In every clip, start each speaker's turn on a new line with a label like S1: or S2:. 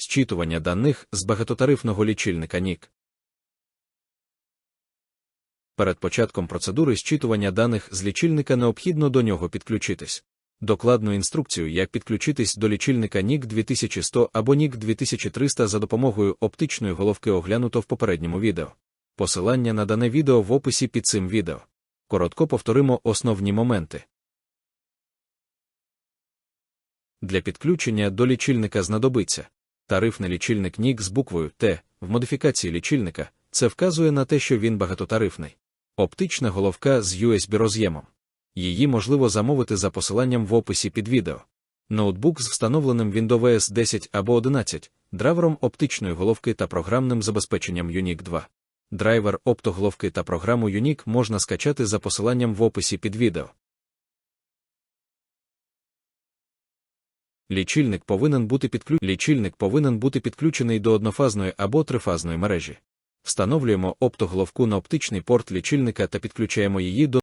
S1: Зчитування даних з багатотарифного лічильника НІК. Перед початком процедури зчитування даних з лічильника необхідно до нього підключитись. Докладну інструкцію, як підключитись до лічильника NIC 2100 або NIC 2300 за допомогою оптичної головки оглянуто в попередньому відео. Посилання на дане відео в описі під цим відео. Коротко повторимо основні моменти. Для підключення до лічильника знадобиться тарифний лічильник NIC з буквою Т в модифікації лічильника. Це вказує на те, що він багатотарифний. Оптична головка з USB роз'ємом. Її можливо замовити за посиланням в описі під відео. Ноутбук з встановленим Windows 10 або 11, драйвером оптичної головки та програмним забезпеченням Unique 2. Драйвер оптоголовки та програму Unique можна скачати за посиланням в описі під відео. Лічильник повинен бути підключ... Лічильник повинен бути підключений до однофазної або трифазної мережі. Встановлюємо оптоголовку на оптичний порт лічильника та підключаємо її до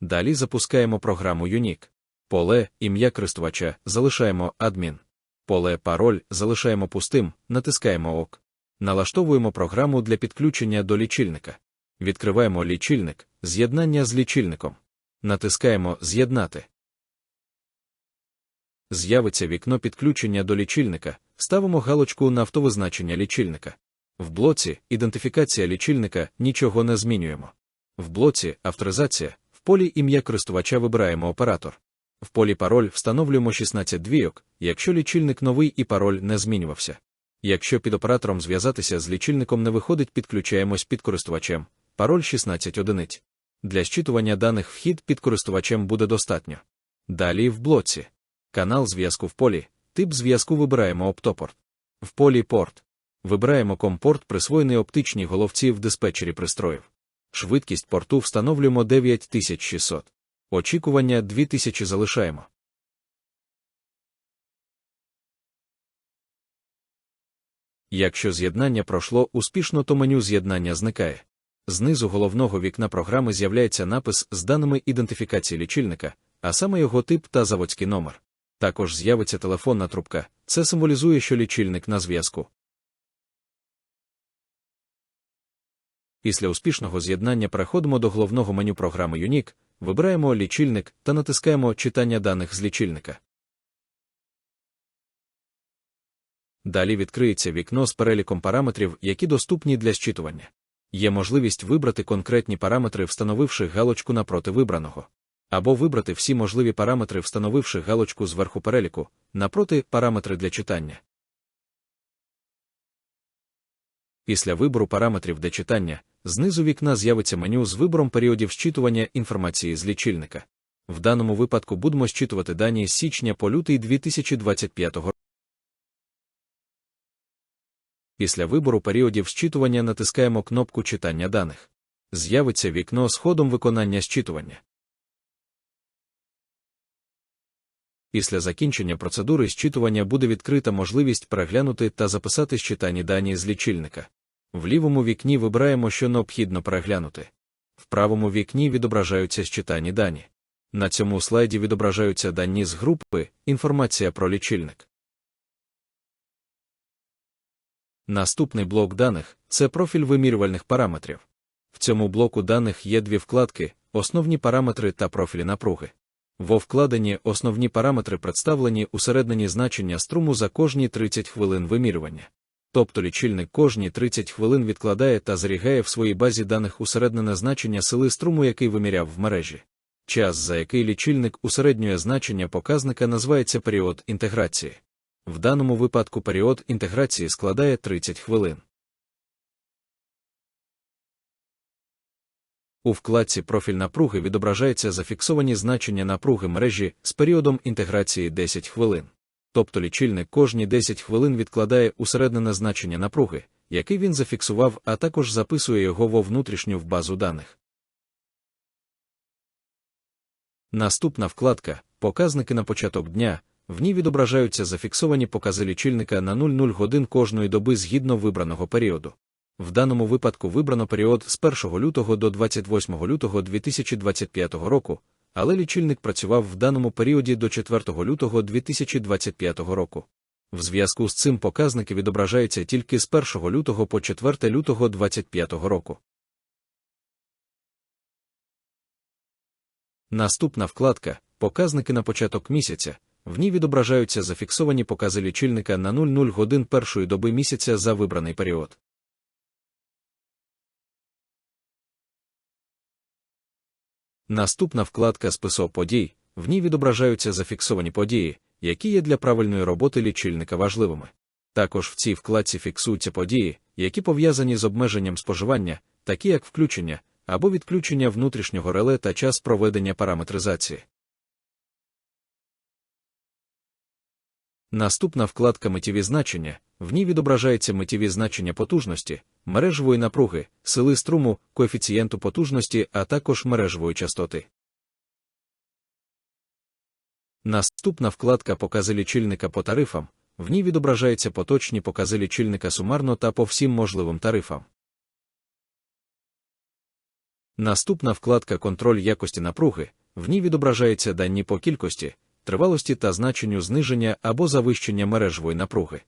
S1: Далі запускаємо програму Unique. Поле, ім'я користувача, залишаємо адмін. Поле пароль залишаємо пустим, натискаємо ОК. Налаштовуємо програму для підключення до лічильника. Відкриваємо лічильник, з'єднання з лічильником. Натискаємо З'єднати. З'явиться вікно підключення до лічильника. Ставимо галочку на автовизначення лічильника. В блоці Ідентифікація лічильника нічого не змінюємо. В блоці Авторизація в полі ім'я користувача вибираємо оператор. В полі пароль встановлюємо 16 двійок, якщо лічильник новий і пароль не змінювався. Якщо під оператором зв'язатися з лічильником не виходить, підключаємось під користувачем. Пароль 16 одиниць. Для щитування даних вхід під користувачем буде достатньо. Далі в блоці. Канал зв'язку в полі. Тип зв'язку вибираємо оптопорт. В полі порт. Вибираємо компорт, присвоєний оптичній головці в диспетчері пристроїв. Швидкість порту встановлюємо 9600. Очікування 2000 залишаємо. Якщо з'єднання пройшло успішно, то меню з'єднання зникає. Знизу головного вікна програми з'являється напис з даними ідентифікації лічильника, а саме його тип та заводський номер. Також з'явиться телефонна трубка, це символізує, що лічильник на зв'язку. Після успішного з'єднання переходимо до головного меню програми Unique, вибираємо лічильник та натискаємо Читання даних з лічильника. Далі відкриється вікно з переліком параметрів, які доступні для зчитування. Є можливість вибрати конкретні параметри, встановивши галочку напроти вибраного, або вибрати всі можливі параметри, встановивши галочку зверху переліку, напроти параметри для читання. Після вибору параметрів для читання, знизу вікна з'явиться меню з вибором періодів зчитування інформації з лічильника. В даному випадку будемо зчитувати дані з січня по лютий 2025 року. Після вибору періодів зчитування натискаємо кнопку читання даних. З'явиться вікно з ходом виконання зчитування. Після закінчення процедури зчитування буде відкрита можливість переглянути та записати зчитані дані з лічильника. В лівому вікні вибираємо, що необхідно переглянути. В правому вікні відображаються зчитані дані. На цьому слайді відображаються дані з групи Інформація про лічильник. Наступний блок даних це профіль вимірювальних параметрів. В цьому блоку даних є дві вкладки, основні параметри та профілі напруги. Во вкладенні основні параметри представлені усереднені значення струму за кожні 30 хвилин вимірювання. Тобто лічильник кожні 30 хвилин відкладає та зберігає в своїй базі даних усереднене значення сили струму, який виміряв в мережі. Час, за який лічильник усереднює значення показника, називається період інтеграції. В даному випадку період інтеграції складає 30 хвилин. У вкладці профіль напруги відображаються зафіксовані значення напруги мережі з періодом інтеграції 10 хвилин. Тобто лічильник кожні 10 хвилин відкладає усереднене значення напруги, який він зафіксував, а також записує його во внутрішню в базу даних. Наступна вкладка Показники на початок дня. В ній відображаються зафіксовані покази лічильника на 00 годин кожної доби згідно вибраного періоду. В даному випадку вибрано період з 1 лютого до 28 лютого 2025 року, але лічильник працював в даному періоді до 4 лютого 2025 року. В зв'язку з цим показники відображаються тільки з 1 лютого по 4 лютого 2025 року. Наступна вкладка Показники на початок місяця. В ній відображаються зафіксовані покази лічильника на 00 годин першої доби місяця за вибраний період. Наступна вкладка Список подій. В ній відображаються зафіксовані події, які є для правильної роботи лічильника важливими. Також в цій вкладці фіксуються події, які пов'язані з обмеженням споживання, такі як включення або відключення внутрішнього реле та час проведення параметризації. Наступна вкладка Миттєві значення. В ній відображаються миттєві значення потужності, мережевої напруги, сили струму, коефіцієнту потужності, а також мережевої частоти. Наступна вкладка Покази лічильника по тарифам. В ній відображаються поточні покази лічильника сумарно та по всім можливим тарифам. Наступна вкладка Контроль якості напруги. В ній відображаються дані по кількості, тривалості та значенню зниження або завищення мережевої напруги.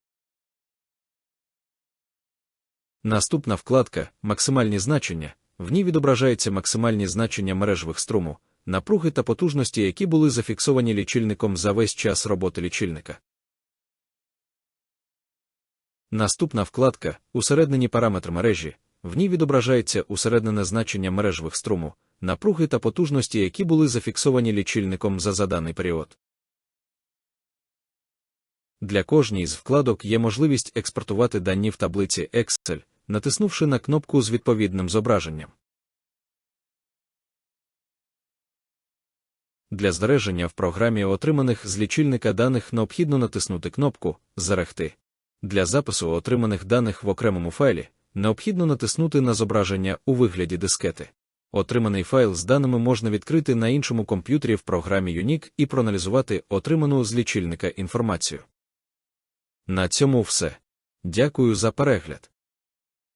S1: Наступна вкладка Максимальні значення. В ній відображаються максимальні значення мережевих струму, напруги та потужності, які були зафіксовані лічильником за весь час роботи лічильника. Наступна вкладка Усереднені параметри мережі. В ній відображається усереднене значення мережевих струму, напруги та потужності, які були зафіксовані лічильником за заданий період. Для кожній з вкладок є можливість експортувати дані в таблиці Excel, натиснувши на кнопку з відповідним зображенням. Для збереження в програмі отриманих з лічильника даних необхідно натиснути кнопку Зарехти. Для запису отриманих даних в окремому файлі необхідно натиснути на зображення у вигляді дискети. Отриманий файл з даними можна відкрити на іншому комп'ютері в програмі Unique і проаналізувати отриману з лічильника інформацію. На цьому все. Дякую за перегляд.